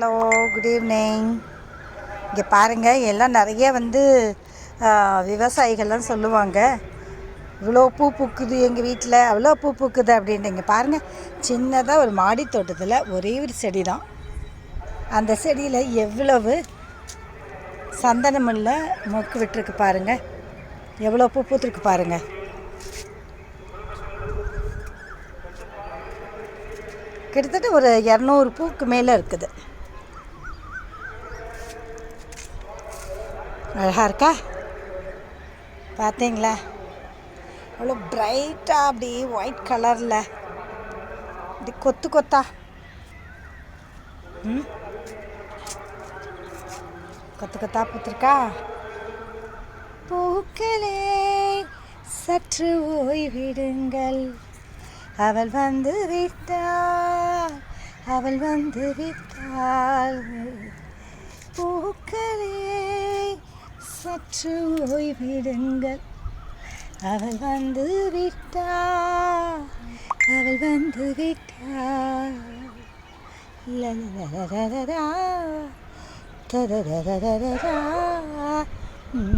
Hello good evening இங்கே பாருங்கள் எல்லாம் நிறைய வந்து விவசாயிகள்லாம் சொல்லுவாங்க. இவ்வளோ பூ பூக்குது எங்கள் வீட்டில் அவ்வளோ பூ பூக்குது அப்படின்ட்டு. இங்கே பாருங்கள் சின்னதாக ஒரு மாடி தோட்டத்தில் ஒரே ஒரு செடி தான் அந்த செடியில் எவ்வளவு சந்தனமுள்ள மொக்கு விட்டுருக்கு பாருங்கள் எவ்வளோ பூ பூத்துருக்கு பாருங்கள் கிட்டத்தட்ட ஒரு இரநூறு பூக்கு மேலே இருக்குது. அழகா இருக்கா? பார்த்தீங்களா அவ்வளோ பிரைட்டாக அப்படி ஒயிட் கலரில் இப்படி கொத்து கொத்தா. ம்? கொத்து கொத்தா பூத்துருக்கா? பூக்களே சற்று ஓய்விடுங்கள். அவள் வந்து விட்டாள் அவள் வந்து விட்டாள். பூக்கள் சற்று ஓய்விடுங்கள் அவள் வந்து விட்டா அவள் வந்து விட்டா லலலலலலா, தரரரரரரா. ம்ம்.